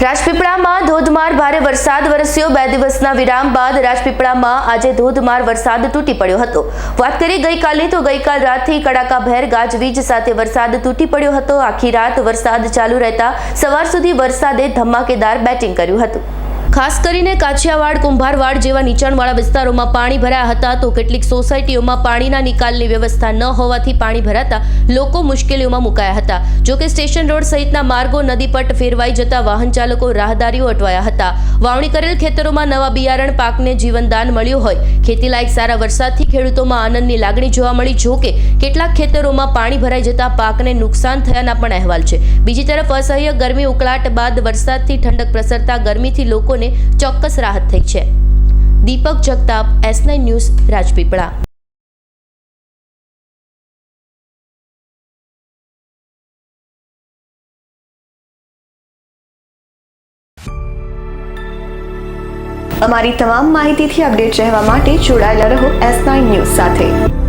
રાજપીપળામાં ધોધમાર ભારે વરસાદ વરસ્યો. બે દિવસના વિરામ બાદ રાજપીપળામાં આજે ધોધમાર વરસાદ તૂટી પડ્યો હતો. વાત કરીએ ગઈકાલની તો ગઈકાલ રાતથી કડાકાભેર ગાજવીજ સાથે વરસાદ તૂટી પડ્યો હતો. આખી રાત વરસાદ ચાલુ રહેતા સવાર સુધી વરસાદે ધમાકેદાર બેટિંગ કર્યું હતું. ખાસ કરીને કાછિયાવાડ, કુંભારવાડ જેવા નીચાણવાળા વિસ્તારોમાં પાણી ભરાયા હતા તો કેટલીક સોસાયટીઓમાં પાણીના નિકાલની વ્યવસ્થા ન હોવાથી પાણી ભરાતા લોકો મુશ્કેલીઓમાં મુકાયા હતા. જો કે સ્ટેશન રોડ સહિતના માર્ગો નદી પટ ફેરવાઈ જતા વાહન ચાલકો રાહદારીઓ અટવાયા હતા. વાવણી કરેલ ખેતરોમાં નવા બિયારણ પાકને જીવનદાન મળ્યું હોય. ખેતીલાયક સારા વરસાદથી ખેડૂતોમાં આનંદની લાગણી જોવા મળી. જો કે કેટલાક ખેતરોમાં પાણી ભરાઈ જતા પાકને નુકસાન થયાના પણ અહેવાલ છે. બીજી તરફ અસહ્ય ગરમી ઉકળાટ બાદ વરસાદથી ઠંડક પ્રસરતા ગરમીથી લોકોને ચોક્કસ રાહત થઈ છે. Deepak Jagtap S nine news Rajpipla. અમારી તમામ માહિતીથી અપડેટ રહેવા માટે જોડાયેલા રહો એસ નાઇન ન્યૂઝ સાથે.